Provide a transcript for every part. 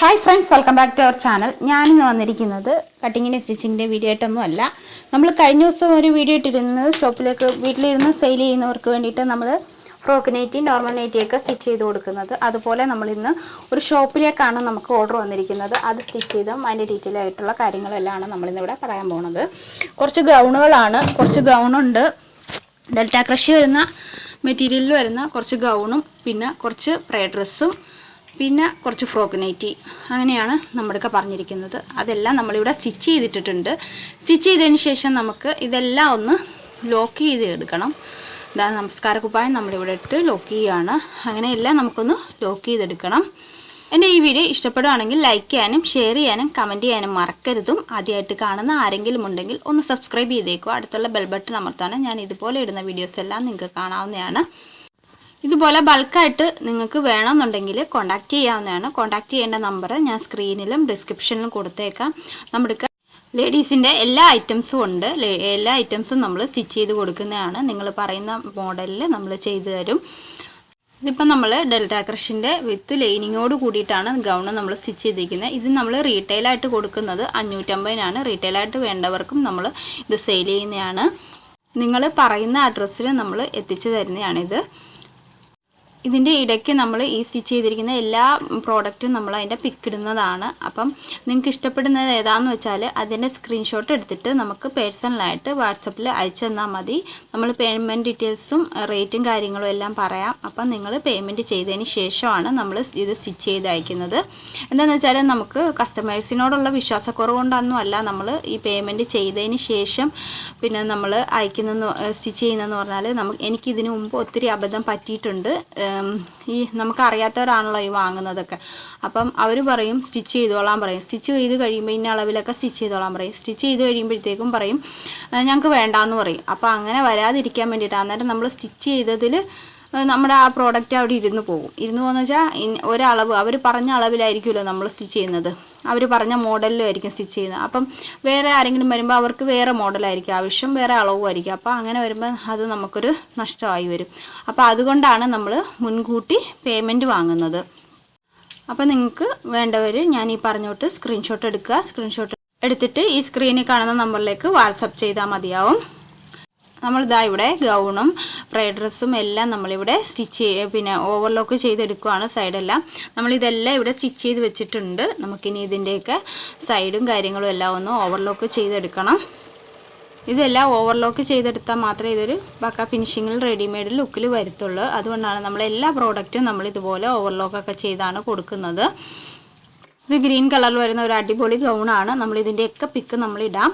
Hi friends welcome back to our channel ഞാനിന്ന് വന്നിരിക്കുന്നത് കട്ടിങ്ങിന്റെ സ്റ്റിച്ചിങ്ങിന്റെ video ആയിട്ടൊന്നും അല്ല. നമ്മൾ കഴിഞ്ഞ ദിവസം ഒരു വീഡിയോ ഇട്ടിരുന്നത് ഷോപ്പിലേക്ക് വീട്ടിലിരുന്ന് സെയിൽ ചെയ്യുന്നവർക്ക് വേണ്ടിയിട്ട് നമ്മൾ ഫ്രോക്ക് നൈറ്റി നോർമൽ നൈറ്റിയൊക്കെ സ്റ്റിച്ച് ചെയ്ത് കൊടുക്കുന്നത്. അതുപോലെ നമ്മളിന്ന് ഒരു ഷോപ്പിലേക്കാണ് നമുക്ക് ഓർഡർ വന്നിരിക്കുന്നത്. അത് സ്റ്റിച്ച് ചെയ്തും അതിന്റെ ഡീറ്റെയിൽ ആയിട്ടുള്ള കാര്യങ്ങളെല്ലാമാണ് നമ്മളിന്ന് ഇവിടെ പറയാൻ പോകുന്നത് കുറച്ച് ഗൗണുകളാണ്. കുറച്ച് ഗൗണുണ്ട്. ഡെൽറ്റ ക്രഷ് വരുന്ന മെറ്റീരിയലിൽ വരുന്ന കുറച്ച് ഗൗണും പിന്നെ കുറച്ച് പ്രേ ഡ്രസ്സും പിന്നെ കുറച്ച് ഫ്രോക്ക് നൈറ്റി അങ്ങനെയാണ് നമ്മുടെയൊക്കെ പറഞ്ഞിരിക്കുന്നത്. അതെല്ലാം നമ്മളിവിടെ സ്റ്റിച്ച് ചെയ്തിട്ടിട്ടുണ്ട്. സ്റ്റിച്ച് ചെയ്തതിന് ശേഷം നമുക്ക് ഇതെല്ലാം ഒന്ന് ലോക്ക് ചെയ്ത് എടുക്കണം. ഇതാ നമസ്കാര കുപ്പായം നമ്മളിവിടെ എടുത്ത് ലോക്ക് ചെയ്യുകയാണ് അങ്ങനെയെല്ലാം നമുക്കൊന്ന് ലോക്ക് ചെയ്തെടുക്കണം. എന്റെ ഈ വീഡിയോ ഇഷ്ടപ്പെടുകയാണെങ്കിൽ ലൈക്ക് ചെയ്യാനും ഷെയർ ചെയ്യാനും കമന്റ് ചെയ്യാനും മറക്കരുതും. ആദ്യമായിട്ട് കാണുന്ന ആരെങ്കിലും ഉണ്ടെങ്കിൽ ഒന്ന് സബ്സ്ക്രൈബ് ചെയ്തേക്കുക അടുത്തുള്ള ബെൽ ബട്ടൺ അമർത്താനും ഞാൻ ഇതുപോലെ ഇടുന്ന വീഡിയോസ് എല്ലാം നിങ്ങൾക്ക് കാണാവുന്നതാണ്. ഇതുപോലെ ബൾക്കായിട്ട് നിങ്ങൾക്ക് വേണമെന്നുണ്ടെങ്കിൽ കോൺടാക്റ്റ് ചെയ്യാവുന്നതാണ്. കോൺടാക്റ്റ് ചെയ്യേണ്ട നമ്പർ ഞാൻ സ്ക്രീനിലും ഡിസ്ക്രിപ്ഷനിലും കൊടുത്തേക്കാം. നമ്മുടെ ലേഡീസിന്റെ എല്ലാ ഐറ്റംസും ഉണ്ട്. എല്ലാ ഐറ്റംസും നമ്മൾ സ്റ്റിച്ച് ചെയ്ത് കൊടുക്കുന്നതാണ്. നിങ്ങൾ പറയുന്ന മോഡലിൽ നമ്മൾ ചെയ്തു തരും. ഇതിപ്പോൾ നമ്മൾ ഡെൽറ്റ ക്രഷിന്റെ വിത്ത് ലൈനിങ്ങോട് കൂടിയിട്ടാണ് ഗൗൺ നമ്മൾ സ്റ്റിച്ച് ചെയ്തിരിക്കുന്നത്. ഇത് നമ്മൾ റീറ്റെയിലായിട്ട് കൊടുക്കുന്നത് അഞ്ഞൂറ്റമ്പതിനാണ്. റീറ്റെയിലായിട്ട് വേണ്ടവർക്കും നമ്മൾ ഇത് സെയിൽ ചെയ്യുന്നതാണ്. നിങ്ങൾ പറയുന്ന അഡ്രസ്സിൽ നമ്മൾ എത്തിച്ചു തരുന്നതാണിത്. ഇതിന്റെ ഇടയ്ക്ക് നമ്മൾ ഈ സ്റ്റിച്ച് ചെയ്തിരിക്കുന്ന എല്ലാ പ്രോഡക്റ്റും നമ്മൾ അതിന്റെ പിക്കിടുന്നതാണ് അപ്പം നിങ്ങൾക്ക് ഇഷ്ടപ്പെടുന്നത് ഏതാണെന്ന് വെച്ചാൽ അതിന്റെ സ്ക്രീൻഷോട്ട് എടുത്തിട്ട് നമുക്ക് പേഴ്സണലായിട്ട് വാട്സപ്പിൽ അയച്ചു തന്നാൽ മതി. നമ്മൾ പേയ്മെന്റ് ഡീറ്റെയിൽസും റേറ്റും കാര്യങ്ങളും എല്ലാം പറയാം. അപ്പം നിങ്ങൾ പേയ്മെന്റ് ചെയ്തതിന് ശേഷമാണ് നമ്മൾ ഇത് സ്റ്റിച്ച് ചെയ്ത് അയക്കുന്നത്. എന്താണെന്ന് വെച്ചാൽ നമുക്ക് കസ്റ്റമേഴ്സിനോടുള്ള വിശ്വാസക്കുറവുകൊണ്ടൊന്നും അല്ല നമ്മൾ ഈ പേയ്മെന്റ് ചെയ്തതിന് ശേഷം പിന്നെ നമ്മൾ അയക്കുന്ന സ്റ്റിച്ച് ചെയ്യുന്നതെന്ന് പറഞ്ഞാൽ നമുക്ക് എനിക്കിതിനു മുമ്പ് ഒത്തിരി അബദ്ധം പറ്റിയിട്ടുണ്ട്. ഈ നമുക്കറിയാത്തവരാണല്ലോ ഈ വാങ്ങുന്നതൊക്കെ. അപ്പം അവർ പറയും സ്റ്റിച്ച് ചെയ്തോളാൻ പറയും. സ്റ്റിച്ച് ചെയ്ത് കഴിയുമ്പോൾ ഇന്ന അളവിലൊക്കെ സ്റ്റിച്ച് ചെയ്തോളാൻ പറയും. സ്റ്റിച്ച് ചെയ്ത് കഴിയുമ്പോഴത്തേക്കും പറയും ഞങ്ങൾക്ക് വേണ്ടാന്ന് പറയും. അപ്പോൾ അങ്ങനെ വരാതിരിക്കാൻ വേണ്ടിയിട്ട് അന്നേരം നമ്മൾ സ്റ്റിച്ച് ചെയ്തതിൽ നമ്മുടെ ആ പ്രോഡക്റ്റ് അവിടെ ഇരുന്ന് പോകും. ഇരുന്ന് പോകുന്ന വെച്ചാൽ ഒരളവ് അവർ പറഞ്ഞ അളവിലായിരിക്കുമല്ലോ നമ്മൾ സ്റ്റിച്ച് ചെയ്യുന്നത്. അവർ പറഞ്ഞ മോഡലിലും ആയിരിക്കും സ്റ്റിച്ച് ചെയ്യുന്നത്. അപ്പം വേറെ ആരെങ്കിലും വരുമ്പോൾ അവർക്ക് വേറെ മോഡലായിരിക്കും ആവശ്യം വേറെ അളവുമായിരിക്കും അപ്പോൾ അങ്ങനെ വരുമ്പോൾ അത് നമുക്കൊരു നഷ്ടമായി വരും. അപ്പോൾ അതുകൊണ്ടാണ് നമ്മൾ മുൻകൂട്ടി പേയ്മെന്റ് വാങ്ങുന്നത്. അപ്പോൾ നിങ്ങൾക്ക് വേണ്ടവർ ഞാൻ ഈ പറഞ്ഞോട്ട് സ്ക്രീൻഷോട്ട് എടുക്കുക. സ്ക്രീൻഷോട്ട് എടുത്തിട്ട് ഈ സ്ക്രീനിൽ കാണുന്ന നമ്പറിലേക്ക് വാട്സപ്പ് ചെയ്താൽ മതിയാവും. നമ്മളിതാ ഇവിടെ ഗൗണും ഫ്രൈഡ് ഡ്രസ്സും എല്ലാം നമ്മളിവിടെ സ്റ്റിച്ച് പിന്നെ ഓവർലോക്ക് ചെയ്തെടുക്കുവാണ് സൈഡെല്ലാം. നമ്മളിതെല്ലാം ഇവിടെ സ്റ്റിച്ച് ചെയ്ത് വെച്ചിട്ടുണ്ട്. നമുക്കിനി ഇതിന്റെയൊക്കെ സൈഡും കാര്യങ്ങളും എല്ലാം ഒന്ന് ഓവർലോക്ക് ചെയ്തെടുക്കണം. ഇതെല്ലാം ഓവർലോക്ക് ചെയ്തെടുത്താൽ മാത്രമേ ഇതൊരു പക്ക ഫിനിഷിങ്ങിൽ റെഡിമെയ്ഡ് ലുക്കിൽ വരത്തുള്ളൂ. അതുകൊണ്ടാണ് നമ്മൾ എല്ലാ പ്രോഡക്റ്റും നമ്മൾ ഇതുപോലെ ഓവർലോക്കൊക്കെ ചെയ്താണ് കൊടുക്കുന്നത്. ഇത് ഗ്രീൻ കളറിൽ വരുന്ന ഒരു അടിപൊളി ഗൗണാണ്. നമ്മൾ ഇതിന്റെയൊക്കെ പിക്ക് നമ്മളിടാം.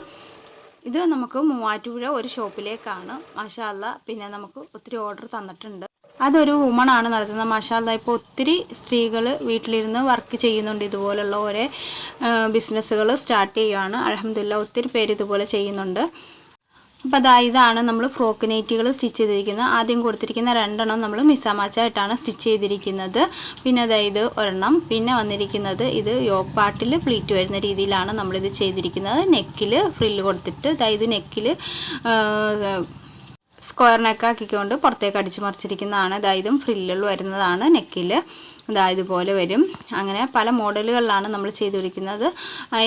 ഇത് നമുക്ക് മൂവാറ്റുപുഴ ഒരു ഷോപ്പിലേക്കാണ്. മാഷാല്ല പിന്നെ നമുക്ക് ഒത്തിരി ഓർഡർ തന്നിട്ടുണ്ട്. അതൊരു വുമൺ ആണ് നടത്തുന്നത്. മാഷാല്ല ഇപ്പോൾ ഒത്തിരി സ്ത്രീകൾ വീട്ടിലിരുന്ന് വർക്ക് ചെയ്യുന്നുണ്ട്. ഇതുപോലുള്ള ഓരോ ബിസിനസ്സുകൾ സ്റ്റാർട്ട് ചെയ്യുകയാണ് അലഹമില്ല ഒത്തിരി പേര് ഇതുപോലെ ചെയ്യുന്നുണ്ട്. അപ്പോൾ അതാ ഇതാണ് നമ്മൾ ഫ്രോക്ക് സ്റ്റിച്ച് ചെയ്തിരിക്കുന്നത്. ആദ്യം കൊടുത്തിരിക്കുന്ന രണ്ടെണ്ണം നമ്മൾ മിസാമാച്ചായിട്ടാണ് സ്റ്റിച്ച് ചെയ്തിരിക്കുന്നത്. പിന്നെ അതായത് ഒരെണ്ണം. പിന്നെ വന്നിരിക്കുന്നത് ഇത് യോക്ക് പാർട്ടിൽ പ്ലീറ്റ് വരുന്ന രീതിയിലാണ് നമ്മളിത് ചെയ്തിരിക്കുന്നത്. നെക്കിൽ ഫ്രില്ല് കൊടുത്തിട്ട് അതായത് നെക്കിൽ സ്ക്വയർ നെക്കാക്കിക്കൊണ്ട് പുറത്തേക്ക് അടിച്ചു മറിച്ചിരിക്കുന്നതാണ്. അതായത് ഫ്രില്ലുകൾ വരുന്നതാണ് നെക്കിൽ ഇതാ ഇതുപോലെ വരും. അങ്ങനെ പല മോഡലുകളിലാണ് നമ്മൾ ചെയ്തിരിക്കുന്നത്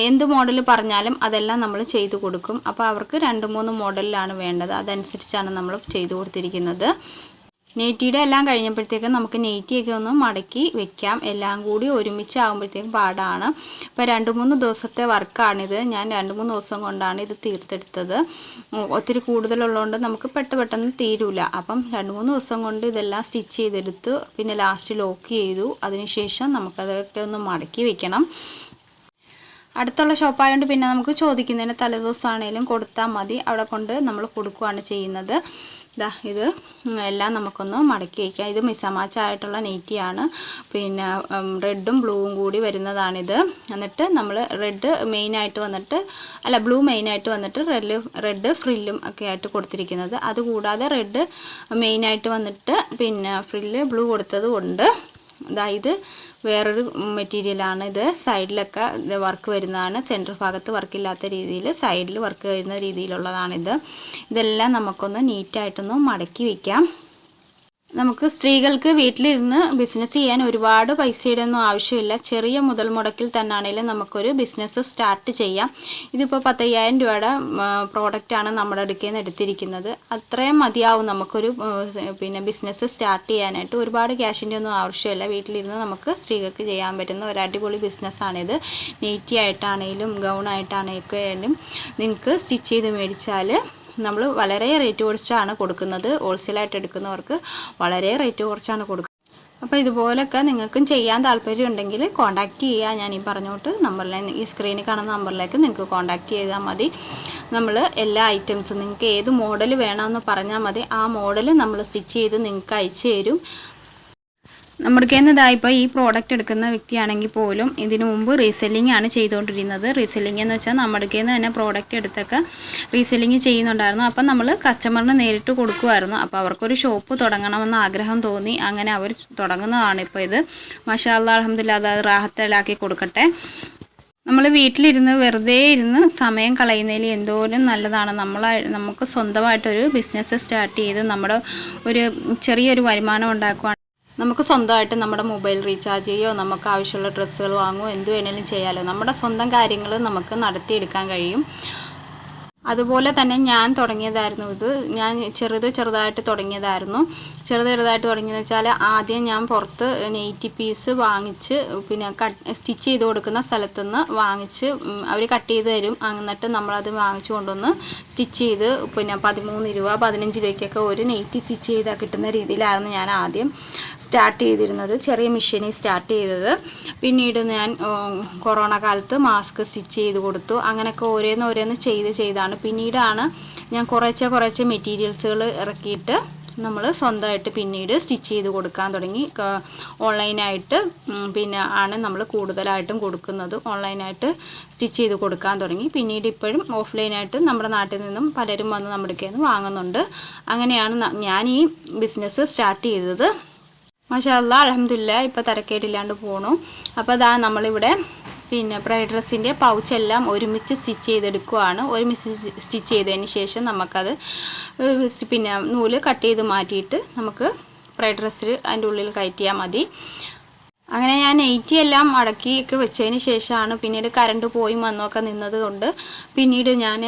എന്ത് മോഡൽ പറഞ്ഞാലും അതെല്ലാം നമ്മൾ ചെയ്തു കൊടുക്കും. അപ്പോൾ അവർക്ക് രണ്ട് മൂന്ന് മോഡലിലാണ് വേണ്ടത്. അതനുസരിച്ചാണ് നമ്മൾ ചെയ്തു കൊടുത്തിരിക്കുന്നത്. നെയ്റ്റിയുടെ എല്ലാം കഴിഞ്ഞപ്പോഴത്തേക്കും നമുക്ക് നെയ്റ്റിയൊക്കെ ഒന്ന് മടക്കി വെക്കാം. എല്ലാം കൂടി ഒരുമിച്ച് ആകുമ്പോഴത്തേക്കും പാടാണ്. ഇപ്പോൾ രണ്ട് മൂന്ന് ദിവസത്തെ വർക്കാണിത്. ഞാൻ രണ്ട് മൂന്ന് ദിവസം കൊണ്ടാണ് ഇത് തീർത്തെടുത്തത്. ഒത്തിരി കൂടുതലുള്ളതുകൊണ്ട് നമുക്ക് പെട്ടെന്ന് പെട്ടെന്ന് തീരൂല. അപ്പം രണ്ട് മൂന്ന് ദിവസം കൊണ്ട് ഇതെല്ലാം സ്റ്റിച്ച് ചെയ്തെടുത്ത് പിന്നെ ലാസ്റ്റ് ലോക്ക് ചെയ്തു. അതിനുശേഷം നമുക്കതൊക്കെ ഒന്ന് മടക്കി വെക്കണം. അടുത്തുള്ള ഷോപ്പായതുകൊണ്ട് പിന്നെ നമുക്ക് ചോദിക്കുന്നതിന് തലേദിവസമാണേലും കൊടുത്താൽ മതി. അവിടെ കൊണ്ട് നമ്മൾ കൊടുക്കുകയാണ് ചെയ്യുന്നത്. ഇതാ ഇത് എല്ലാം നമുക്കൊന്ന് മടക്കി വയ്ക്കാം. ഇത് മിസമാച്ചായിട്ടുള്ള നെയ്റ്റിയാണ് പിന്നെ റെഡും ബ്ലൂവും കൂടി വരുന്നതാണിത്. എന്നിട്ട് നമ്മൾ റെഡ് മെയിനായിട്ട് വന്നിട്ട് അല്ല ബ്ലൂ മെയിനായിട്ട് വന്നിട്ട് റെഡ് റെഡ് ഫ്രില്ലും ഒക്കെ ആയിട്ട് കൊടുത്തിരിക്കുന്നത്. അതുകൂടാതെ റെഡ് മെയിനായിട്ട് വന്നിട്ട് പിന്നെ ഫ്രില്ല് ബ്ലൂ കൊടുത്തത് കൊണ്ട് ഇതാ ഇത് വേറൊരു മെറ്റീരിയലാണ് ഇത്. സൈഡിലൊക്കെ വർക്ക് വരുന്നതാണ്. സെന്റർ ഭാഗത്ത് വർക്കില്ലാത്ത രീതിയിൽ സൈഡിൽ വർക്ക് വരുന്ന രീതിയിലുള്ളതാണിത് ഇതെല്ലാം നമുക്കൊന്ന് നീറ്റായിട്ടൊന്ന് മടക്കി വയ്ക്കാം നമുക്ക് സ്ത്രീകൾക്ക് വീട്ടിലിരുന്ന് ബിസിനസ് ചെയ്യാൻ ഒരുപാട് പൈസയുടെ ഒന്നും ആവശ്യമില്ല. ചെറിയ മുതൽ മുടക്കിൽ തന്നെയാണെങ്കിലും നമുക്കൊരു ബിസിനസ് സ്റ്റാർട്ട് ചെയ്യാം. ഇതിപ്പോൾ പത്തയ്യായിരം രൂപയുടെ പ്രോഡക്റ്റാണ് നമ്മുടെ അടുക്കിൽ നിന്ന് എടുത്തിരിക്കുന്നത്. അത്രയും മതിയാവും നമുക്കൊരു പിന്നെ ബിസിനസ് സ്റ്റാർട്ട് ചെയ്യാനായിട്ട്. ഒരുപാട് ക്യാഷിന്റെ ഒന്നും ആവശ്യമില്ല. വീട്ടിലിരുന്ന് നമുക്ക് സ്ത്രീകൾക്ക് ചെയ്യാൻ പറ്റുന്ന ഒരു അടിപൊളി ബിസിനസ്സാണിത് നെയ്റ്റി ആയിട്ടാണെങ്കിലും ഗൗൺ ആയിട്ടാണെങ്കിലും നിങ്ങൾക്ക് സ്റ്റിച്ച് ചെയ്ത് മേടിച്ചാൽ നമ്മൾ വളരെ റേറ്റ് കുറച്ചാണ് കൊടുക്കുന്നത്. ഹോൾസെയിലായിട്ട് എടുക്കുന്നവർക്ക് വളരെ റേറ്റ് കുറച്ചാണ് കൊടുക്കുന്നത് അപ്പോൾ ഇതുപോലൊക്കെ നിങ്ങൾക്കും ചെയ്യാൻ താല്പര്യം ഉണ്ടെങ്കിൽ കോൺടാക്റ്റ് ചെയ്യുക ഞാൻ ഈ പറഞ്ഞോട്ട് നമ്പറിൽ ഈ സ്ക്രീനിൽ കാണുന്ന നമ്പറിലേക്ക് നിങ്ങൾക്ക് കോൺടാക്റ്റ് ചെയ്താൽ മതി. നമ്മൾ എല്ലാ ഐറ്റംസും നിങ്ങൾക്ക് ഏത് മോഡൽ വേണമെന്ന് പറഞ്ഞാൽ മതി. ആ മോഡൽ നമ്മൾ സ്റ്റിച്ച് ചെയ്ത് നിങ്ങൾക്ക് അയച്ചു തരും. നമ്മുടെ കയ്യിൽ ഇപ്പോൾ ഈ പ്രോഡക്റ്റ് എടുക്കുന്ന വ്യക്തിയാണെങ്കിൽ പോലും ഇതിനു മുമ്പ് റീസെല്ലിംഗ് ആണ് ചെയ്തുകൊണ്ടിരുന്നത്. റീസെല്ലിംഗ് എന്ന് വെച്ചാൽ നമ്മുടെ കയ്യിൽ തന്നെ പ്രോഡക്റ്റ് എടുത്തൊക്കെ റീസെല്ലിംഗ് ചെയ്യുന്നുണ്ടായിരുന്നു. അപ്പം നമ്മൾ കസ്റ്റമറിന് നേരിട്ട് കൊടുക്കുമായിരുന്നു അപ്പോൾ അവർക്കൊരു ഷോപ്പ് തുടങ്ങണമെന്ന് ആഗ്രഹം തോന്നി. അങ്ങനെ അവർ തുടങ്ങുന്നതാണ് ഇപ്പോൾ ഇത്. മഷാല്ല അലഹമില്ല അത് റാഹത്തലാക്കി കൊടുക്കട്ടെ. നമ്മൾ വീട്ടിലിരുന്ന് വെറുതെ ഇരുന്ന് സമയം കളയുന്നതിൽ എന്തോരം നല്ലതാണ്. നമ്മൾ നമുക്ക് സ്വന്തമായിട്ടൊരു ബിസിനസ് സ്റ്റാർട്ട് ചെയ്ത് നമ്മുടെ ഒരു ചെറിയൊരു വരുമാനം ഉണ്ടാക്കുവാണ് നമുക്ക് സ്വന്തമായിട്ട് നമ്മുടെ മൊബൈൽ റീചാർജ് ചെയ്യോ നമുക്ക് ആവശ്യമുള്ള ഡ്രസ്സുകൾ വാങ്ങുമോ എന്ത് വേണേലും ചെയ്യാമല്ലോ നമ്മുടെ സ്വന്തം കാര്യങ്ങൾ നമുക്ക് നടത്തിയെടുക്കാൻ കഴിയും. അതുപോലെ തന്നെ ഞാൻ തുടങ്ങിയതായിരുന്നു ഇത്. ഞാൻ ചെറുത് ചെറുതായിട്ട് തുടങ്ങിയതായിരുന്നു. ചെറുത് ചെറുതായിട്ട് തുടങ്ങിയെന്ന് വെച്ചാൽ ആദ്യം ഞാൻ പുറത്ത് നെയ്റ്റി പീസ് വാങ്ങിച്ച് പിന്നെ കട്ട് സ്റ്റിച്ച് ചെയ്ത് കൊടുക്കുന്ന സ്ഥലത്തുനിന്ന് വാങ്ങിച്ച് അവർ കട്ട് ചെയ്ത് തരും. എന്നിട്ട് നമ്മളത് വാങ്ങിച്ചു കൊണ്ടുവന്ന് സ്റ്റിച്ച് ചെയ്ത് പിന്നെ പതിമൂന്ന് രൂപ പതിനഞ്ച് രൂപയ്ക്കൊക്കെ ഒരു നെയ്റ്റി സ്റ്റിച്ച് ചെയ്താൽ കിട്ടുന്ന രീതിയിലായിരുന്നു ഞാൻ ആദ്യം സ്റ്റാർട്ട് ചെയ്തിരുന്നത്. ചെറിയ മെഷീനിൽ സ്റ്റാർട്ട് ചെയ്തത്. പിന്നീട് ഞാൻ കൊറോണ കാലത്ത് മാസ്ക് സ്റ്റിച്ച് ചെയ്ത് കൊടുത്തു. അങ്ങനെയൊക്കെ ഓരോന്ന് ഓരോന്ന് ചെയ്ത് ചെയ്താണ് പിന്നീടാണ് ഞാൻ കുറേശ്ശെ കുറേശ്ശെ മെറ്റീരിയൽസുകൾ ഇറക്കിയിട്ട് നമ്മൾ സ്വന്തമായിട്ട് പിന്നീട് സ്റ്റിച്ച് ചെയ്ത് കൊടുക്കാൻ തുടങ്ങി. ഓൺലൈനായിട്ട് പിന്നെ ആണ് നമ്മൾ കൂടുതലായിട്ടും കൊടുക്കുന്നത്. ഓൺലൈനായിട്ട് സ്റ്റിച്ച് ചെയ്ത് കൊടുക്കാൻ തുടങ്ങി. പിന്നീട് ഇപ്പോഴും ഓഫ്ലൈനായിട്ട് നമ്മുടെ നാട്ടിൽ നിന്നും പലരും വന്ന് നമ്മുടെ കയ്യിൽ നിന്ന് വാങ്ങുന്നുണ്ട്. അങ്ങനെയാണ് ഞാൻ ഈ ബിസിനസ് സ്റ്റാർട്ട് ചെയ്തത്. മാഷാല്ല അലഹമില്ല ഇപ്പോൾ തിരക്കേടില്ലാണ്ട് പോണു. അപ്പോൾ അതാ നമ്മളിവിടെ പിന്നെ ബ്രൈഡ് ഡ്രസ്സിന്റെ പൗച്ചെല്ലാം ഒരുമിച്ച് സ്റ്റിച്ച് ചെയ്തെടുക്കുവാണ്. ഒരുമിച്ച് സ്റ്റിച്ച് ചെയ്തതിന് ശേഷം നമുക്കത് പിന്നെ നൂൽ കട്ട് ചെയ്ത് മാറ്റിയിട്ട് നമുക്ക് ബ്രൈഡ് ഡ്രസ്സിൽ അതിന്റെ ഉള്ളിൽ കയറ്റിയാൽ മതി. അങ്ങനെ ഞാൻ നെയ്റ്റി എല്ലാം അടക്കിയൊക്കെ വെച്ചതിന് ശേഷമാണ് പിന്നീട് കറണ്ട് പോയി വന്നൊക്കെ നിന്നത് കൊണ്ട് പിന്നീട് ഞാൻ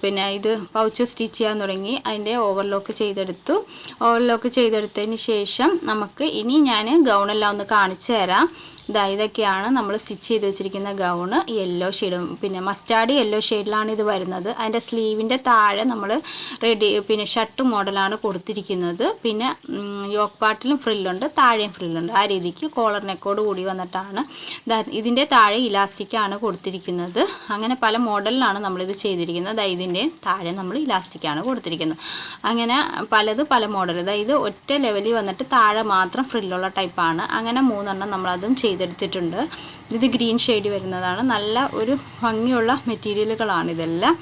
പിന്നെ ഇത് പൗച്ച് സ്റ്റിച്ച് ചെയ്യാൻ തുടങ്ങി. അതിന്റെ ഓവർലോക്ക് ചെയ്തെടുത്തു. ഓവർലോക്ക് ചെയ്തെടുത്തതിന് ശേഷം നമുക്ക് ഇനി ഞാൻ ഗൗണെല്ലാം ഒന്ന് കാണിച്ചു തരാം. ഇതാ ഇതൊക്കെയാണ് നമ്മൾ സ്റ്റിച്ച് ചെയ്ത് വെച്ചിരിക്കുന്ന ഗൗണ് യെല്ലോ ഷെയ്ഡും പിന്നെ മസ്റ്റാർഡ് യെല്ലോ ഷെയ്ഡിലാണ് ഇത് വരുന്നത്. അതിന്റെ സ്ലീവിന്റെ താഴെ നമ്മൾ റെഡി പിന്നെ ഷർട്ട് മോഡലാണ് കൊടുത്തിരിക്കുന്നത്. പിന്നെ യോക്ക് പാട്ടിലും ഫ്രില്ലുണ്ട് താഴെയും ഫ്രില്ലുണ്ട് ആ രീതിക്ക് കോളർ നെക്കോട് കൂടി വന്നിട്ടാണ് ഇതിന്റെ താഴെ ഇലാസ്റ്റിക്കാണ് കൊടുത്തിരിക്കുന്നത്. അങ്ങനെ പല മോഡലിലാണ് നമ്മളിത് ചെയ്തിരിക്കുന്നത്. അതായത് ഇതിന്റെ താഴെ നമ്മൾ ഇലാസ്റ്റിക്കാണ് കൊടുത്തിരിക്കുന്നത്. അങ്ങനെ പലത് പല മോഡൽ അതായത് ഒറ്റ ലെവലിൽ വന്നിട്ട് താഴെ മാത്രം ഫ്രില്ലുള്ള ടൈപ്പാണ് അങ്ങനെ മൂന്നെണ്ണം നമ്മളതും ചെയ്തെടുത്തിട്ടുണ്ട്. ഇത് ഗ്രീൻ ഷെയ്ഡ് വരുന്നതാണ്. നല്ല ഒരു ഭംഗിയുള്ള മെറ്റീരിയലുകളാണ് ഇതെല്ലാം.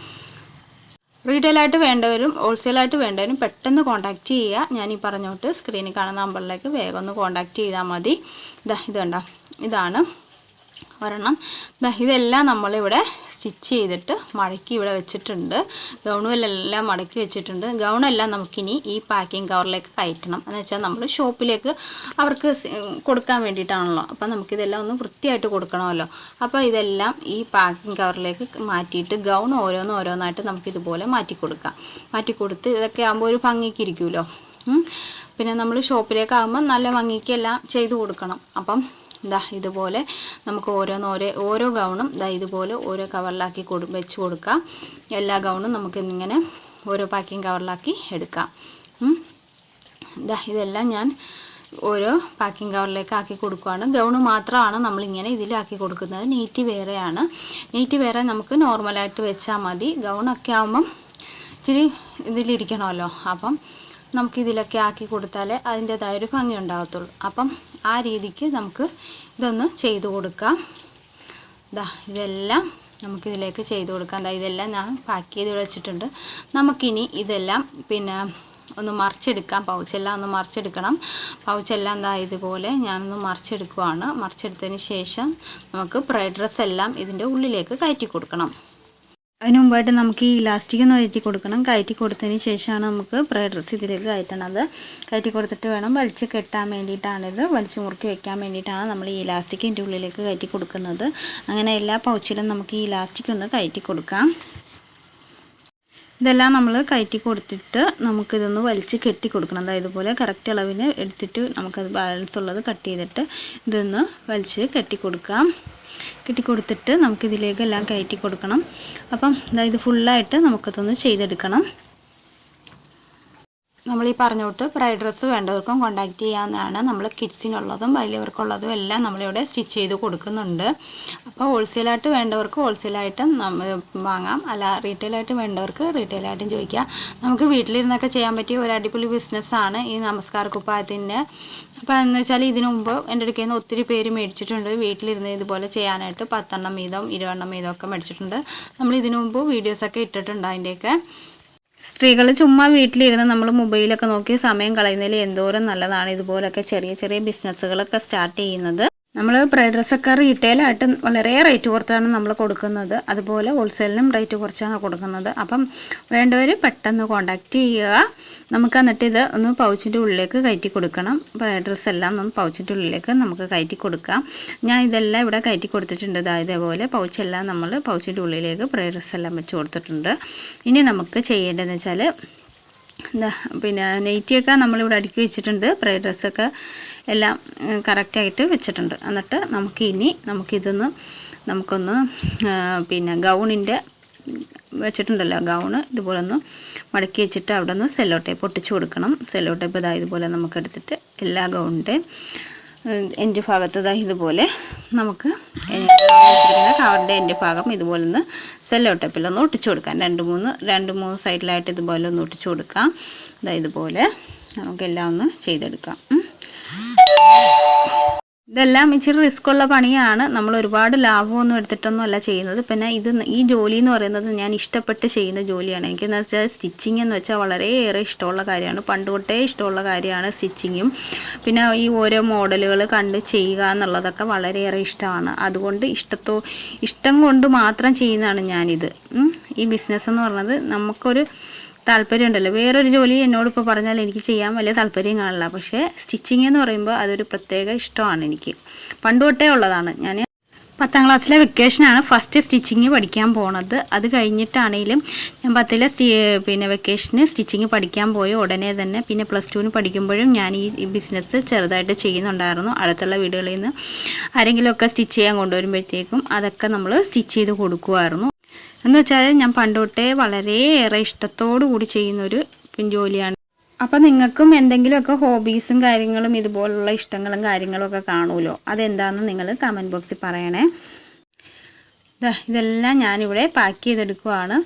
റീറ്റെയിലായിട്ട് വേണ്ടവരും ഹോൾസെയിലായിട്ട് വേണ്ടവരും പെട്ടെന്ന് കോൺടാക്റ്റ് ചെയ്യുക. ഞാൻ ഈ പറഞ്ഞോട്ട് സ്ക്രീനിൽ കാണുന്ന നമ്പറിലേക്ക് വേഗം ഒന്ന് കോൺടാക്റ്റ് ചെയ്താൽ മതി. ഇതാ ഇത് കണ്ടോ? ഇതാണ് ഒരെണ്ണം. ഇതെല്ലാം നമ്മളിവിടെ സ്റ്റിച്ച് ചെയ്തിട്ട് മടക്കി ഇവിടെ വെച്ചിട്ടുണ്ട്. ഗൗണുകളെല്ലാം മടക്കി വെച്ചിട്ടുണ്ട്. ഗൗണെല്ലാം നമുക്കിനി ഈ പാക്കിംഗ് കവറിലേക്ക് കയറ്റണം. എന്ന് വെച്ചാൽ നമ്മൾ ഷോപ്പിലേക്ക് അവർക്ക് കൊടുക്കാൻ വേണ്ടിയിട്ടാണല്ലോ. അപ്പോൾ നമുക്കിതെല്ലാം ഒന്ന് വൃത്തിയായിട്ട് കൊടുക്കണമല്ലോ. അപ്പോൾ ഇതെല്ലാം ഈ പാക്കിംഗ് കവറിലേക്ക് മാറ്റിയിട്ട് ഗൗൺ ഓരോന്ന് ഓരോന്നായിട്ട് നമുക്കിതുപോലെ മാറ്റി കൊടുക്കാം മാറ്റി കൊടുത്ത് ഇതൊക്കെ ആകുമ്പോൾ ഒരു ഭംഗിക്ക് ഇരിക്കുമല്ലോ. പിന്നെ നമ്മൾ ഷോപ്പിലേക്കാകുമ്പോൾ നല്ല ഭംഗിക്കെല്ലാം ചെയ്ത് കൊടുക്കണം. അപ്പം ഇതാ ഇതുപോലെ നമുക്ക് ഓരോന്നോരോ ഓരോ ഗൗണും ഇതാ ഇതുപോലെ ഓരോ കവറിലാക്കി കൊടു വെച്ച് കൊടുക്കാം. എല്ലാ ഗൗണും നമുക്ക് ഇങ്ങനെ ഓരോ പാക്കിംഗ് കവറിലാക്കി എടുക്കാം. ഇതാ ഇതെല്ലാം ഞാൻ ഓരോ പാക്കിംഗ് കവറിലേക്ക് ആക്കി കൊടുക്കുകയാണ് ഗൗണ് മാത്രമാണ് നമ്മളിങ്ങനെ ഇതിലാക്കി കൊടുക്കുന്നത്. നീറ്റ് വേറെയാണ്. നീറ്റ് വേറെ നമുക്ക് നോർമലായിട്ട് വെച്ചാൽ മതി. ഗൗണൊക്കെ ആകുമ്പം ഇച്ചിരി ഇതിലിരിക്കണമല്ലോ. അപ്പം നമുക്ക് ഇതിലൊക്കെ ആക്കി കൊടുത്താലേ അതിന്റെതായൊരു ഭംഗി ഉണ്ടാകത്തുള്ളൂ. അപ്പം ആ രീതിക്ക് നമുക്ക് ഇതൊന്ന് ചെയ്തു കൊടുക്കാം. ഇതാ ഇതെല്ലാം നമുക്കിതിലേക്ക് ചെയ്തു കൊടുക്കാം. ഇതെല്ലാം ഞാൻ പാക്ക് ചെയ്ത് വെച്ചിട്ടുണ്ട്. നമുക്കിനി ഇതെല്ലാം പിന്നെ ഒന്ന് മറിച്ചെടുക്കാം. പൗച്ചെല്ലാം ഒന്ന് മറിച്ചെടുക്കണം. പൗച്ചെല്ലാം എന്താ ഇതുപോലെ ഞാനൊന്ന് മറിച്ചെടുക്കുവാണ്. മറിച്ചെടുത്തതിന് ശേഷം നമുക്ക് ബ്രൈഡ് ഡ്രസ്സ് എല്ലാം ഇതിന്റെ ഉള്ളിലേക്ക് കയറ്റി കൊടുക്കണം. അതിന് മുമ്പായിട്ട് നമുക്ക് ഈ ഇലാസ്റ്റിക് ഒന്ന് കയറ്റി കൊടുക്കണം. കയറ്റി കൊടുത്തതിന് ശേഷമാണ് നമുക്ക് പ്രേ ഡ്രസ്സ് ഇതിലേക്ക് കയറ്റണത്. കയറ്റി കൊടുത്തിട്ട് വേണം വലിച്ച് കെട്ടാൻ വേണ്ടിയിട്ടാണിത്. വലിച്ച് മുറുക്കി വെക്കാൻ വേണ്ടിയിട്ടാണ് നമ്മൾ ഈ ഇലാസ്റ്റിക്കിന്റെ ഉള്ളിലേക്ക് കയറ്റി കൊടുക്കുന്നത്. അങ്ങനെ എല്ലാ പൗച്ചിലും നമുക്ക് ഈ ഇലാസ്റ്റിക് ഒന്ന് കയറ്റി കൊടുക്കാം. ഇതെല്ലാം നമ്മൾ കയറ്റി കൊടുത്തിട്ട് നമുക്കിതൊന്ന് വലിച്ച് കെട്ടി കൊടുക്കണം. അതായത് ഇതുപോലെ കറക്റ്റ് അളവിന് എടുത്തിട്ട് നമുക്കത് ബാലൻസ് ഉള്ളത് കട്ട് ചെയ്തിട്ട് ഇതൊന്ന് വലിച്ച് കെട്ടി കൊടുക്കാം. കെട്ടി കൊടുത്തിട്ട് നമുക്കിതിലേക്ക് എല്ലാം കയറ്റി കൊടുക്കണം. അപ്പം അതായത് ഫുള്ളായിട്ട് നമുക്കതൊന്ന് ചെയ്തെടുക്കണം. നമ്മൾ ഈ പറഞ്ഞോട്ട് ബ്രൈഡ് ഡ്രസ്സ് വേണ്ടവർക്കും കോൺടാക്റ്റ് ചെയ്യാവുന്നതാണ്. നമ്മൾ കിഡ്സിനുള്ളതും വലിയവർക്കുള്ളതും എല്ലാം നമ്മളിവിടെ സ്റ്റിച്ച് ചെയ്ത് കൊടുക്കുന്നുണ്ട്. അപ്പോൾ ഹോൾസെയിലായിട്ട് വേണ്ടവർക്ക് ഹോൾസെയിലായിട്ടും വാങ്ങാം. അല്ല റീറ്റെയിലായിട്ട് വേണ്ടവർക്ക് റീറ്റെയിലായിട്ടും ചോദിക്കാം. നമുക്ക് വീട്ടിലിരുന്നൊക്കെ ചെയ്യാൻ പറ്റിയ ഒരു അടിപൊളി ബിസിനസ്സാണ് ഈ നമസ്കാര കുപ്പായത്തിന്റെ. അപ്പോൾ എന്ന് വെച്ചാൽ ഇതിനു മുമ്പ് എന്റെ അടുക്കൽ നിന്ന് ഒത്തിരി പേര് മേടിച്ചിട്ടുണ്ട്. വീട്ടിലിരുന്ന് ഇതുപോലെ ചെയ്യാനായിട്ട് പത്തെണ്ണം വീതം ഇരുപതെണ്ണം വീതം ഒക്കെ മേടിച്ചിട്ടുണ്ട്. നമ്മൾ ഇതിനു മുമ്പ് വീഡിയോസൊക്കെ ഇട്ടിട്ടുണ്ട് അതിന്റെയൊക്കെ. സ്ത്രീകൾ ചുമ്മാ വീട്ടിലിരുന്ന് നമ്മൾ മൊബൈലൊക്കെ നോക്കി സമയം കളയുന്നതിൽ എന്തോരം നല്ലതാണ് ഇതുപോലൊക്കെ ചെറിയ ചെറിയ ബിസിനസ്സുകളൊക്കെ സ്റ്റാർട്ട് ചെയ്യുന്നത്. നമ്മൾ ബ്രൈഡ് ഡ്രസ്സൊക്കെ റീറ്റെയിലായിട്ട് വളരെ റേറ്റ് കുറച്ചാണ് നമ്മൾ കൊടുക്കുന്നത്. അതുപോലെ ഹോൾസെയിലിനും റേറ്റ് കുറച്ചാണ് കൊടുക്കുന്നത്. അപ്പം വേണ്ടവർ പെട്ടെന്ന് കോണ്ടാക്ട് ചെയ്യുക. നമുക്ക് എന്നിട്ട് ഇത് ഒന്ന് പൗച്ചിന്റെ ഉള്ളിലേക്ക് കയറ്റി കൊടുക്കണം. ബ്രൈഡ് ഡ്രസ്സ് എല്ലാം ഒന്ന് പൗച്ചിന്റെ ഉള്ളിലേക്ക് നമുക്ക് കയറ്റി കൊടുക്കാം. ഞാൻ ഇതെല്ലാം ഇവിടെ കയറ്റി കൊടുത്തിട്ടുണ്ട്. ഇതേപോലെ പൗച്ചെല്ലാം നമ്മൾ പൗച്ചിന്റെ ഉള്ളിലേക്ക് ബ്രൈഡ് ഡ്രസ്സ് എല്ലാം വെച്ച് കൊടുത്തിട്ടുണ്ട്. ഇനി നമുക്ക് ചെയ്യേണ്ടതെന്ന് വെച്ചാൽ പിന്നെ നെയ്റ്റിയൊക്കെ നമ്മളിവിടെ അടുക്കി വെച്ചിട്ടുണ്ട്. ബ്രൈഡ് ഡ്രസ്സൊക്കെ എല്ലാം കറക്റ്റായിട്ട് വെച്ചിട്ടുണ്ട്. എന്നിട്ട് നമുക്ക് ഇനി നമുക്കിതൊന്ന് നമുക്കൊന്ന് പിന്നെ ഗൗണിന്റെ വെച്ചിട്ടുണ്ടല്ലോ ഗൗണ് ഇതുപോലെ ഒന്ന് മടക്കി വെച്ചിട്ട് അവിടെ നിന്ന് സെല്ലോ ടേപ്പ് ഒട്ടിച്ചു കൊടുക്കണം. സെല്ലോ ടേപ്പ് ഇതാ ഇതുപോലെ നമുക്ക് എടുത്തിട്ട് എല്ലാ ഗൗണിന്റെ എന്റെ ഭാഗത്ത് ഇതുപോലെ നമുക്ക് കവറിന്റെ എന്റെ ഭാഗം ഇതുപോലെ ഒന്ന് സെല്ലോ ടേപ്പിലൊന്ന് ഒട്ടിച്ചു കൊടുക്കാം. രണ്ട് മൂന്ന് രണ്ട് മൂന്ന് സൈഡിലായിട്ട് ഇതുപോലെ ഒന്ന് ഒട്ടിച്ചു കൊടുക്കാം. ഇതാ ഇതുപോലെ നമുക്കെല്ലാം ഒന്ന് ചെയ്തെടുക്കാം. ഇതെല്ലാം ഇച്ചിരി റിസ്ക് ഉള്ള പണിയാണ്. നമ്മൾ ഒരുപാട് ലാഭമൊന്നും എടുത്തിട്ടൊന്നും അല്ല ചെയ്യുന്നത്. പിന്നെ ഇത് ഈ ജോലി എന്ന് പറയുന്നത് ഞാൻ ഇഷ്ടപ്പെട്ട് ചെയ്യുന്ന ജോലിയാണ്. എനിക്കെന്ന് വെച്ചാൽ സ്റ്റിച്ചിങ് എന്ന് വെച്ചാൽ വളരെയേറെ ഇഷ്ടമുള്ള കാര്യമാണ്. പണ്ട് തൊട്ടേ ഇഷ്ടമുള്ള കാര്യമാണ് സ്റ്റിച്ചിങ്ങും പിന്നെ ഈ ഓരോ മോഡലുകൾ കണ്ട് ചെയ്യുക എന്നുള്ളതൊക്കെ വളരെയേറെ ഇഷ്ടമാണ്. അതുകൊണ്ട് ഇഷ്ടത്തോ ഇഷ്ടം കൊണ്ട് മാത്രം ചെയ്യുന്നതാണ് ഞാനിത്. ഈ ബിസിനസ് എന്ന് പറയുന്നത് നമുക്കൊരു താല്പര്യം ഉണ്ടല്ലോ വേറൊരു ജോലി എന്നോട് ഇപ്പോൾ പറഞ്ഞാൽ എനിക്ക് ചെയ്യാൻ വലിയ താല്പര്യം കാണില്ല. പക്ഷേ സ്റ്റിച്ചിങ് എന്ന് പറയുമ്പോൾ അതൊരു പ്രത്യേക ഇഷ്ടമാണ് എനിക്ക്. പണ്ട് തൊട്ടേ ഉള്ളതാണ്. ഞാൻ പത്താം ക്ലാസ്സിലെ വെക്കേഷനാണ് ഫസ്റ്റ് സ്റ്റിച്ചിങ് പഠിക്കാൻ പോണത്. അത് കഴിഞ്ഞിട്ടാണെങ്കിലും ഞാൻ പത്തിലെ പിന്നെ വെക്കേഷന് സ്റ്റിച്ചിങ് പഠിക്കാൻ പോയി ഉടനെ തന്നെ പിന്നെ പ്ലസ് ടുവിന് പഠിക്കുമ്പോഴും ഞാൻ ഈ ബിസിനസ് ചെറുതായിട്ട് ചെയ്യുന്നുണ്ടായിരുന്നു. അടുത്തുള്ള വീടുകളിൽ നിന്ന് ആരെങ്കിലുമൊക്കെ സ്റ്റിച്ച് ചെയ്യാൻ കൊണ്ടുവരുമ്പോഴത്തേക്കും അതൊക്കെ നമ്മൾ സ്റ്റിച്ച് ചെയ്ത് കൊടുക്കുമായിരുന്നു എന്ന് വെച്ചാൽ ഞാൻ പണ്ടോട്ടേ വളരെയേറെ ഇഷ്ടത്തോടു കൂടി ചെയ്യുന്നൊരു ജോലിയാണ് അപ്പം നിങ്ങൾക്കും എന്തെങ്കിലുമൊക്കെ ഹോബീസും കാര്യങ്ങളും ഇതുപോലുള്ള ഇഷ്ടങ്ങളും കാര്യങ്ങളും ഒക്കെ കാണുമല്ലോ അതെന്താണെന്ന് നിങ്ങൾ കമന്റ് ബോക്സിൽ പറയണേ. ഇതെല്ലാം ഞാനിവിടെ പാക്ക് ചെയ്തെടുക്കുവാണ്.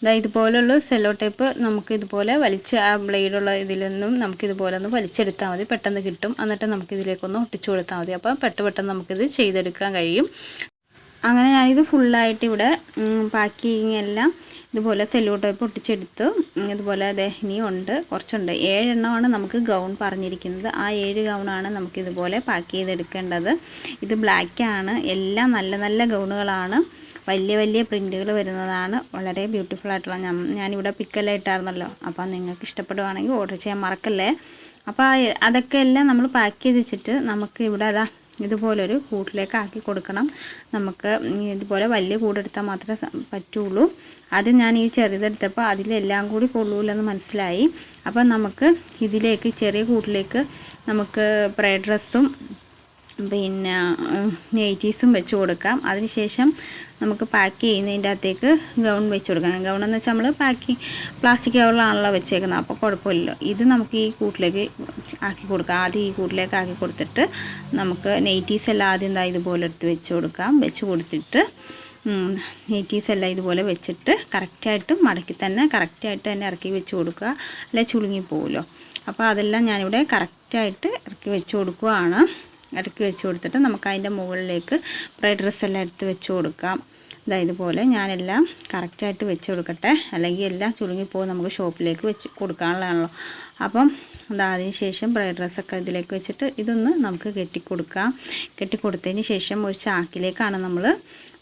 ഇതാ ഇതുപോലുള്ള സെല്ലോ ടേപ്പ് നമുക്ക് ഇതുപോലെ വലിച്ച് ആ ബ്ലേഡുള്ള ഇതിൽ നിന്നും നമുക്ക് ഇതുപോലെ ഒന്ന് വലിച്ചെടുത്താൽ മതി. പെട്ടെന്ന് കിട്ടും. എന്നിട്ട് നമുക്ക് ഇതിലേക്കൊന്ന് ഒട്ടിച്ചു കൊടുത്താൽ മതി. അപ്പോൾ പെട്ടെന്ന് പെട്ടെന്ന് നമുക്കിത് ചെയ്തെടുക്കാൻ കഴിയും. അങ്ങനെ ഞാനിത് ഫുള്ളായിട്ട് ഇവിടെ പാക്കിങ് എല്ലാം. ഇതുപോലെ സെല്ലോ ടൈപ്പ് ഒട്ടിച്ചെടുത്ത് ഇതുപോലെ അതെ ഉണ്ട് കുറച്ചുണ്ട്. ഏഴെണ്ണമാണ് നമുക്ക് ഗൗൺ പറഞ്ഞിരിക്കുന്നത്. ആ ഏഴ് ഗൗണാണ് നമുക്കിതുപോലെ പാക്ക് ചെയ്തെടുക്കേണ്ടത്. ഇത് ബ്ലാക്കാണ് എല്ലാം നല്ല നല്ല ഗൗണുകളാണ് വലിയ വലിയ പ്രിന്റുകൾ വരുന്നതാണ്. വളരെ ബ്യൂട്ടിഫുൾ ആയിട്ടുള്ള ഞാൻ ഞാനിവിടെ പിക്കെല്ലാം ഇട്ടായിരുന്നല്ലോ. അപ്പോൾ നിങ്ങൾക്ക് ഇഷ്ടപ്പെടുവാണെങ്കിൽ ഓർഡർ ചെയ്യാൻ മറക്കല്ലേ? അപ്പോൾ അതൊക്കെ എല്ലാം നമ്മൾ പാക്ക് ചെയ്ത് വെച്ചിട്ട് നമുക്ക് ഇവിടെ അതാ ഇതുപോലൊരു കൂട്ടിലേക്ക് ആക്കി കൊടുക്കണം. നമുക്ക് ഇതുപോലെ വലിയ കൂടെടുത്താൽ മാത്രമേ പറ്റുള്ളൂ. അത് ഞാൻ ഈ ചെറുതെടുത്തപ്പോൾ അതിലെല്ലാം കൂടി കൊള്ളൂലെന്ന് മനസ്സിലായി. അപ്പം നമുക്ക് ഇതിലേക്ക് ചെറിയ കൂട്ടിലേക്ക് നമുക്ക് പ്രൈഡ് ഡ്രസ്സും പിന്നെ നെയ്റ്റീസും വെച്ച് കൊടുക്കാം. അതിനുശേഷം നമുക്ക് പാക്ക് ചെയ്യുന്നതിന്റെ അകത്തേക്ക് ഗൗൺ വെച്ച് കൊടുക്കാം. ഗൗൺ എന്ന് വെച്ചാൽ നമ്മൾ പാക്ക് പ്ലാസ്റ്റിക് കവറിലാണല്ലോ വെച്ചേക്കുന്നത്. അപ്പോൾ കുഴപ്പമില്ലല്ലോ. ഇത് നമുക്ക് ഈ കൂട്ടിലേക്ക് ആക്കി കൊടുക്കാം. ആദ്യം ഈ കൂട്ടിലേക്ക് ആക്കി കൊടുത്തിട്ട് നമുക്ക് നെയ്റ്റീസ് എല്ലാം ആദ്യം എന്താ ഇതുപോലെ എടുത്ത് വെച്ച് കൊടുക്കാം. വെച്ച് കൊടുത്തിട്ട് നെയ്റ്റീസ് എല്ലാം ഇതുപോലെ വെച്ചിട്ട് കറക്റ്റായിട്ട് മടക്കി തന്നെ കറക്റ്റായിട്ട് തന്നെ ഇറക്കി വെച്ച് കൊടുക്കുക. അല്ലെ ചുളുങ്ങി പോകുമല്ലോ അപ്പോൾ അതെല്ലാം ഞാനിവിടെ കറക്റ്റായിട്ട് ഇറക്കി വെച്ച് കൊടുക്കുകയാണ് ഇറക്കി വെച്ച് കൊടുത്തിട്ട് നമുക്ക് അതിന്റെ മുകളിലേക്ക് ഫ്രൈഡ് ഡ്രസ്സ് എല്ലാം എടുത്ത് വെച്ച് കൊടുക്കാം. ഇതാ ഇതുപോലെ ഞാനെല്ലാം കറക്റ്റായിട്ട് വെച്ച് കൊടുക്കട്ടെ. അല്ലെങ്കിൽ എല്ലാം ചുരുങ്ങിപ്പോൾ നമുക്ക് ഷോപ്പിലേക്ക് വെച്ച് കൊടുക്കാനുള്ളതാണല്ലോ. അപ്പം അതാ അതിന് ശേഷം ബ്രൈഡ് ഡ്രസ്സൊക്കെ ഇതിലേക്ക് വെച്ചിട്ട് ഇതൊന്ന് നമുക്ക് കെട്ടിക്കൊടുക്കാം. കെട്ടിക്കൊടുത്തതിന് ശേഷം ഒരു ചാക്കിലേക്കാണ് നമ്മൾ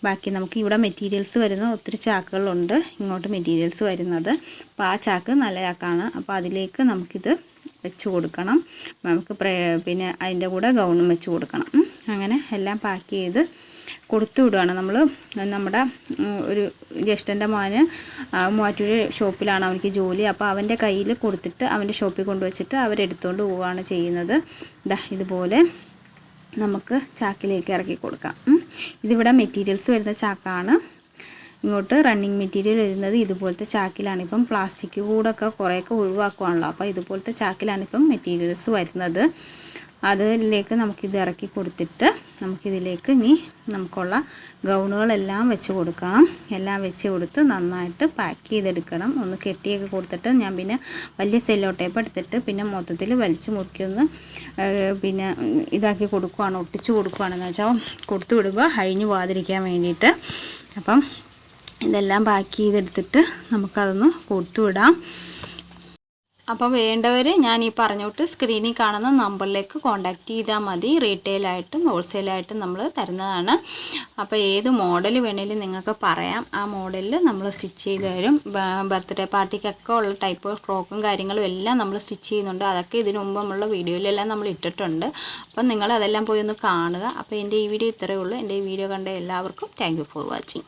ബാക്കി നമുക്ക് ഇവിടെ മെറ്റീരിയൽസ് വരുന്ന ഒത്തിരി ചാക്കുകളുണ്ട്. ഇങ്ങോട്ട് മെറ്റീരിയൽസ് വരുന്നത്. അപ്പോൾ ആ ചാക്ക് നല്ല ചാക്കാണ്. അപ്പോൾ അതിലേക്ക് നമുക്കിത് വെച്ച് കൊടുക്കണം. നമുക്ക് പിന്നെ അതിന്റെ കൂടെ ഗൗണും വെച്ച് കൊടുക്കണം. അങ്ങനെ എല്ലാം പാക്ക് ചെയ്ത് കൊടുത്തു വിടുകയാണ് നമ്മൾ നമ്മുടെ ഒരു ജ്യേഷ്ഠന്റെ മോന് മൂവാറ്റൂര് ഷോപ്പിലാണ് അവനിക്ക് ജോലി. അപ്പോൾ അവന്റെ കയ്യിൽ കൊടുത്തിട്ട് അവന്റെ ഷോപ്പിൽ കൊണ്ടുവച്ചിട്ട് അവരെടുത്തുകൊണ്ട് പോവുകയാണ് ചെയ്യുന്നത്. ഇതാ ഇതുപോലെ നമുക്ക് ചാക്കിലേക്ക് ഇറക്കി കൊടുക്കാം. ഇതിവിടെ മെറ്റീരിയൽസ് വരുന്ന ചാക്കാണ്. ഇങ്ങോട്ട് റണ്ണിങ് മെറ്റീരിയൽ വരുന്നത് ഇതുപോലത്തെ ചാക്കിലാണ്. ഇപ്പം പ്ലാസ്റ്റിക് കൂടൊക്കെ കുറേയൊക്കെ ഒഴിവാക്കുവാണല്ലോ. അപ്പോൾ ഇതുപോലത്തെ ചാക്കിലാണ് ഇപ്പം മെറ്റീരിയൽസ് വരുന്നത്. അതിലേക്ക് നമുക്കിത് ഇറക്കി കൊടുത്തിട്ട് നമുക്കിതിലേക്ക് ഇനി നമുക്കുള്ള ഗൗണുകളെല്ലാം വെച്ച് കൊടുക്കണം. എല്ലാം വെച്ച് കൊടുത്ത് നന്നായിട്ട് പാക്ക് ചെയ്തെടുക്കണം. ഒന്ന് കെട്ടിയൊക്കെ കൊടുത്തിട്ട് ഞാൻ പിന്നെ വലിയ സെല്ലോ ടേപ്പ് എടുത്തിട്ട് പിന്നെ മൊത്തത്തിൽ വലിച്ചു മുറിക്കൊന്ന് പിന്നെ ഇതാക്കി കൊടുക്കുവാണ് ഒട്ടിച്ച് കൊടുക്കുവാണെന്ന് വെച്ചാൽ കൊടുത്തു വിടുമ്പോൾ അഴിഞ്ഞു പോകാതിരിക്കാൻ വേണ്ടിയിട്ട്. അപ്പം ഇതെല്ലാം പാക്ക് ചെയ്തെടുത്തിട്ട് നമുക്കതൊന്ന് കൊടുത്തു വിടാം അപ്പോൾ വേണ്ടവർ ഞാൻ ഈ പറഞ്ഞോട്ട് സ്ക്രീനിൽ കാണുന്ന നമ്പറിലേക്ക് കോൺടാക്റ്റ് ചെയ്താൽ മതി. റീറ്റെയിലായിട്ടും ഹോൾസെയിലായിട്ടും നമ്മൾ തരുന്നതാണ്. അപ്പോൾ ഏത് മോഡൽ വേണേലും നിങ്ങൾക്ക് പറയാം. ആ മോഡലിൽ നമ്മൾ സ്റ്റിച്ച് ചെയ്ത് തരും. ബർത്ത്ഡേ പാർട്ടിക്കൊക്കെ ഉള്ള ടൈപ്പ് ഫ്രോക്കും കാര്യങ്ങളും എല്ലാം നമ്മൾ സ്റ്റിച്ച് ചെയ്യുന്നുണ്ട്. അതൊക്കെ ഇതിനു മുമ്പ് നമ്മളുടെ വീഡിയോയിലെല്ലാം നമ്മൾ ഇട്ടിട്ടുണ്ട്. അപ്പം നിങ്ങൾ അതെല്ലാം പോയി ഒന്ന് കാണുക. അപ്പോൾ എന്റെ ഈ വീഡിയോ ഇത്രയേ ഉള്ളൂ. എന്റെ ഈ വീഡിയോ കണ്ട എല്ലാവർക്കും താങ്ക് ഫോർ വാച്ചിങ്